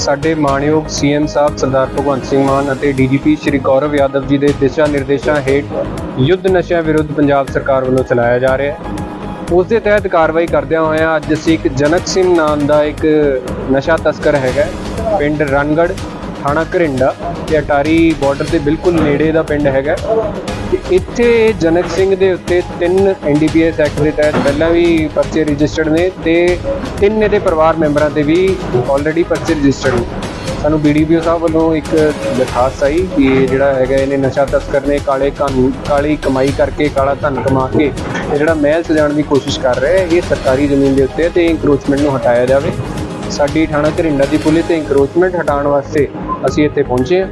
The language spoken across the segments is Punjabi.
ਸਾਡੇ ਮਾਣਯੋਗ ਸੀਐਮ ਸਾਹਿਬ ਸਰਦਾਰ ਭਗਵੰਤ ਸਿੰਘ ਮਾਨ ਅਤੇ ਡੀਜੀਪੀ ਸ਼੍ਰੀ ਗੌਰਵ ਯਾਦਵ ਜੀ ਦੇ ਦਿਸ਼ਾ ਨਿਰਦੇਸ਼ਾਂ ਹੇਠ ਯੁੱਧ ਨਸ਼ਿਆਂ ਵਿਰੁੱਧ ਪੰਜਾਬ ਸਰਕਾਰ ਵੱਲੋਂ ਚਲਾਇਆ ਜਾ ਰਿਹਾ ਹੈ। ਉਸ ਦੇ ਤਹਿਤ ਕਾਰਵਾਈ ਕਰਦਿਆਂ ਹੋਇਆਂ ਅੱਜ ਅਸੀਂ ਇੱਕ ਜਨਕ ਸਿੰਘ ਨਾਮ ਦਾ ਇੱਕ ਨਸ਼ਾ ਤਸਕਰ ਹੈਗਾ ਪਿੰਡ ਰਣਗੜ ਥਾਣਾ ਘਰਿੰਡਾ ਤੇ ਅਟਾਰੀ ਬਾਰਡਰ ਦੇ ਬਿਲਕੁਲ ਨੇੜੇ ਦਾ ਪਿੰਡ ਹੈਗਾ। ਤੇ ਇੱਥੇ ਜਨਕ ਸਿੰਘ ਦੇ ਉੱਤੇ ਤਿੰਨ ਐਨਡੀਪੀਐਸ ਐਕਟ ਦੇ ਤਹਿਤ ਪਹਿਲਾਂ ਵੀ ਪਰਚੇ ਰਜਿਸਟਰਡ ਨੇ ਤੇ ਤਿੰਨ ਇਹਦੇ ਪਰਿਵਾਰ ਮੈਂਬਰਾਂ ਤੇ ਵੀ ਆਲਰੇਡੀ ਪਰਚੇ ਰਜਿਸਟਰਡ ਨੇ। ਸਾਨੂੰ ਬੀਡੀਪੀਓ ਸਾਹਿਬ ਵੱਲੋਂ ਇੱਕ ਦਰਖਾਸਤ ਆਈ ਕਿ ਇਹ ਜਿਹੜਾ ਹੈਗਾ ਇਹਨੇ ਨਸ਼ਾ ਤਸਕਰ ਨੇ ਕਾਲੇ ਕਾਨੂੰਨ, ਕਾਲੀ ਕਮਾਈ ਕਰਕੇ ਕਾਲਾ ਧਨ ਕਮਾ ਕੇ ਇਹ ਜਿਹੜਾ ਮਹਿਲ ਸਜਾਉਣ ਦੀ ਕੋਸ਼ਿਸ਼ ਕਰ ਰਿਹਾ ਹੈ ਇਹ ਸਰਕਾਰੀ ਜ਼ਮੀਨ ਦੇ ਉੱਤੇ ਹੈ ਤੇ ਇੰਕਰੋਚਮੈਂਟ ਨੂੰ ਹਟਾਇਆ ਜਾਵੇ। ਸਾਡੀ ਥਾਣਾ ਘਰਿੰਡਾ ਦੀ ਪੁਲਿਸ ਤੇ ਇੰਕਰੋਚਮੈਂਟ ਹਟਾਉਣ ਵਾਸਤੇ ਅਸੀਂ ਇੱਥੇ ਪਹੁੰਚੇ ਹਾਂ।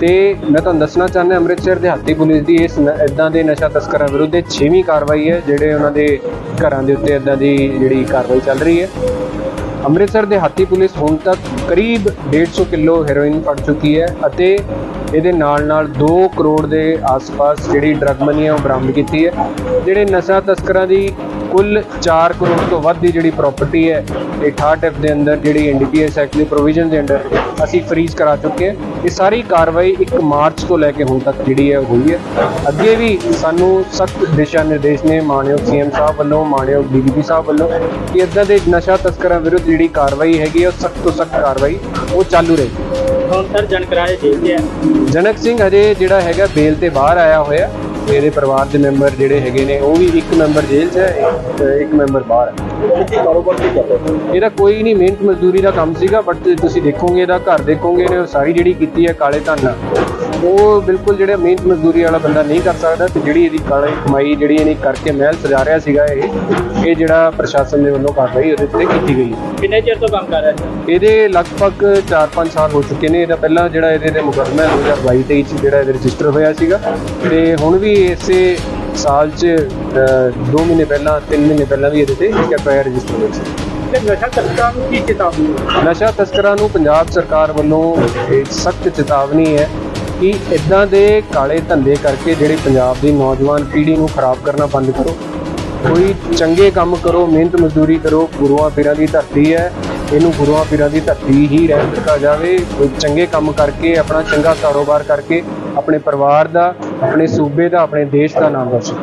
ਤੇ ਮੈਂ ਤੁਹਾਨੂੰ ਦੱਸਣਾ ਚਾਹੁੰਦਾ ਅੰਮ੍ਰਿਤਸਰ ਦਿਹਾਤੀ ਪੁਲਿਸ ਦੀ ਇਸ ਇਦਾਂ ਦੇ ਨਸ਼ਾ ਤਸਕਰਾਂ ਵਿਰੁੱਧ ਛੇਵੀਂ ਕਾਰਵਾਈ ਹੈ, ਜਿਹੜੇ ਉਹਨਾਂ ਦੇ ਘਰਾਂ ਦੇ ਉੱਤੇ ਇਦਾਂ ਦੀ ਜਿਹੜੀ ਕਾਰਵਾਈ ਚੱਲ ਰਹੀ ਹੈ। ਅੰਮ੍ਰਿਤਸਰ ਦੇ ਹਾਤੀ ਪੁਲਿਸ ਹੁਣ ਤੱਕ ਕਰੀਬ 150 ਕਿਲੋ ਹੈਰੋਇਨ ਫੜ ਚੁੱਕੀ ਹੈ ਅਤੇ ਇਹਦੇ ਨਾਲ ਨਾਲ 2 ਕਰੋੜ ਦੇ ਆਸ-ਪਾਸ ਜਿਹੜੀ ਡਰੱਗ ਮਨੀ ਹੈ ਉਹ ਬਰਾਮਦ ਕੀਤੀ ਹੈ। ਜਿਹੜੇ ਨਸ਼ਾ ਤਸਕਰਾਂ ਦੀ ਕੁੱਲ 4 ਕਰੋੜ ਤੋਂ ਵੱਧ ਦੀ ਜਿਹੜੀ ਪ੍ਰਾਪਰਟੀ ਹੈ ਇਹ 68 ਐਫ ਦੇ ਅੰਦਰ ਜਿਹੜੀ ਐਨਡੀਪੀਐਸ ਐਕਟ ਦੀ ਪ੍ਰੋਵੀਜ਼ਨ ਦੇ ਅੰਡਰ ਅਸੀਂ ਫਰੀਜ਼ ਕਰਾ ਚੁੱਕੇ ਹਾਂ। ਇਹ ਸਾਰੀ ਕਾਰਵਾਈ 1 ਮਾਰਚ ਤੋਂ ਲੈ ਕੇ ਹੁਣ ਤੱਕ ਜਿਹੜੀ ਹੈ ਹੋਈ ਹੈ। ਅੱਗੇ ਵੀ ਸਾਨੂੰ ਸਖਤ ਦਿਸ਼ਾ ਨਿਰਦੇਸ਼ ਨੇ ਮਾਨਯੋਗ ਸੀਐਮ ਸਾਹਿਬ ਵੱਲੋਂ ਮਾਨਯੋਗ ਡੀਜੀਪੀ ਸਾਹਿਬ ਵੱਲੋਂ ਕਿ ਇਦਾਂ ਦੇ ਨਸ਼ਾ ਤਸਕਰਾਂ ਵਿਰੁੱਧ ਜਿਹੜੀ ਕਾਰਵਾਈ ਹੈਗੀ ਉਹ ਸਖਤ ਤੋਂ ਸਖਤ ਕਾਰਵਾਈ ਉਹ ਚਾਲੂ ਰਹੇ। ਹੁਣ ਸਰ ਜੇਲ੍ਹ 'ਚ ਹੈ ਜਨਕ ਸਿੰਘ ਹਜੇ ਜਿਹੜਾ ਹੈਗਾ ਬੇਲ ਤੇ ਬਾਹਰ ਆਇਆ ਹੋਇਆ। ਇਹਦੇ ਪਰਿਵਾਰ ਦੇ ਮੈਂਬਰ ਜਿਹੜੇ ਹੈਗੇ ਨੇ, ਉਹ ਵੀ ਇੱਕ ਮੈਂਬਰ ਜੇਲ੍ਹ 'ਚ ਹੈ ਇੱਕ- ਇੱਕ ਮੈਂਬਰ ਬਾਹਰ ਹੈ। ਕਾਰੋਬਾਰ ਕੀ ਕਰ ਰਹੇ ਇਹਦਾ ਕੋਈ ਨਹੀਂ ਮਿਹਨਤ ਮਜ਼ਦੂਰੀ ਦਾ ਕੰਮ ਸੀਗਾ ਬਟ ਤੁਸੀਂ ਦੇਖੋਗੇ, ਇਹਦਾ ਘਰ ਦੇਖੋਗੇ ਨੇ ਸਾਰੀ ਜਿਹੜੀ ਕੀਤੀ ਹੈ, ਕਾਲੇ ਧਨ ਨਾਲ। ਉਹ ਬਿਲਕੁਲ ਜਿਹੜਾ ਮਿਹਨਤ ਮਜ਼ਦੂਰੀ ਵਾਲਾ ਬੰਦਾ ਨਹੀਂ ਕਰ ਸਕਦਾ ਤੇ ਜਿਹੜੀ ਇਹਦੀ ਕਾਲੀ ਕਮਾਈ ਜਿਹੜੀ ਇਹਨੇ ਕਰਕੇ ਮਹਿਲ ਸਜਾ ਰਿਹਾ ਸੀਗਾ ਇਹ ਇਹ ਜਿਹੜਾ ਪ੍ਰਸ਼ਾਸਨ ਦੇ ਵੱਲੋਂ ਕਾਰਵਾਈ ਉਹਦੇ ਉੱਤੇ ਕੀਤੀ ਗਈ ਕਿੰਨੇ ਚਿਰ ਤੋਂ ਕੰਮ ਕਰ ਰਹੇ ਸੀ? ਇਹਦੇ ਲਗਭਗ 4-5 ਸਾਲ ਹੋ ਚੁੱਕੇ ਨੇ। ਇਹਦਾ ਪਹਿਲਾਂ ਜਿਹੜਾ ਇਹਦੇ ਤੇ ਮੁਕੱਦਮਾ 2022 ਚ ਜਿਹੜਾ ਇਹਦੇ ਰਜਿਸਟਰ ਹੋਇਆ ਸੀਗਾ। ਤੇ ਹੁਣ ਵੀ ਇਸੇ ਸਾਲ 'ਚ 2 ਮਹੀਨੇ ਪਹਿਲਾਂ 3 ਮਹੀਨੇ ਪਹਿਲਾਂ ਵੀ ਇਹਦੇ ਤੇ ਇੱਕ ਐਫਆਈਆਰ ਰਜਿਸਟਰ ਹੋਈ ਸੀ। ਤੇ ਨਸ਼ਾ ਤਸਕਰਾਂ ਨੂੰ ਕੀ ਚੇਤਾਵਨੀ? ਨਸ਼ਾ ਤਸਕਰਾਂ ਨੂੰ ਪੰਜਾਬ ਸਰਕਾਰ ਵੱਲੋਂ ਇੱਕ ਸਖਤ ਚੇਤਾਵਨੀ ਹੈ ਕਿ ਇਦਾਂ ਦੇ ਕਾਲੇ ਧੰਦੇ ਕਰਕੇ ਜਿਹੜੀ ਪੰਜਾਬ ਦੀ ਨੌਜਵਾਨ ਪੀੜ੍ਹੀ ਨੂੰ ਖਰਾਬ ਕਰਨਾ ਬੰਦ ਕਰੋ। ਕੋਈ ਚੰਗੇ ਕੰਮ ਕਰੋ, ਮਿਹਨਤ ਮਜ਼ਦੂਰੀ ਕਰੋ, ਗੁਰੂਆਂ ਪੀਰਾਂ ਦੀ ਧਰਤੀ ਹੈ। ਇਹਨੂੰ ਗੁਰੂਆਂ ਪੀਰਾਂ ਦੀ ਧਰਤੀ ਹੀ ਰਹਿਣ ਦਿੱਤਾ ਜਾਵੇ। ਕੋਈ ਚੰਗੇ ਕੰਮ ਕਰਕੇ, ਆਪਣਾ ਚੰਗਾ ਕਾਰੋਬਾਰ ਕਰਕੇ ਆਪਣੇ ਪਰਿਵਾਰ ਦਾ, ਆਪਣੇ ਸੂਬੇ ਦਾ, ਆਪਣੇ ਦੇਸ਼ ਦਾ ਨਾਮ ਰੋਸ਼ਨ